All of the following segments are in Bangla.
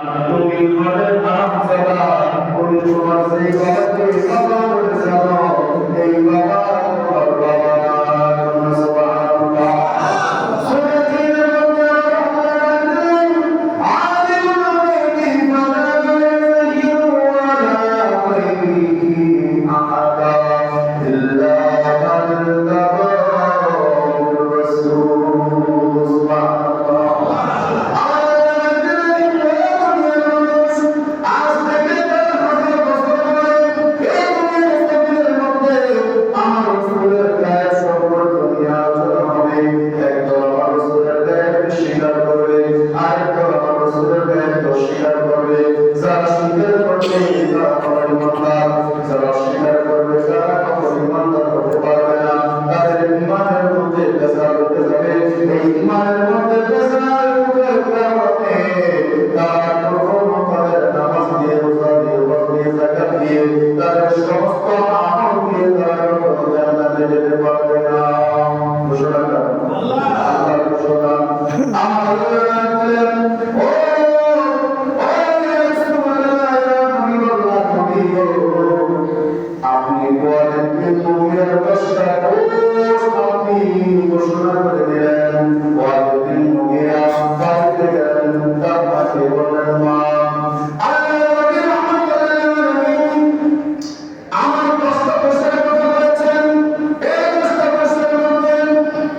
Thank you. আমাদের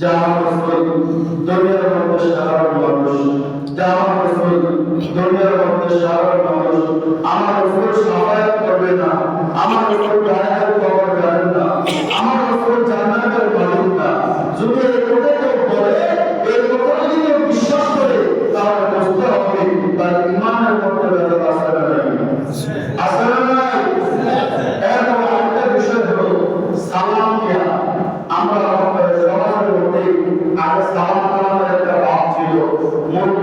যাহা রাসূল দুনিয়ার মধ্যে সাধারণ মানুষ যাহা রাসূল দুনিয়ার মধ্যে আমার রাসূল সাহায্য করবে না আমার রাসূল জামান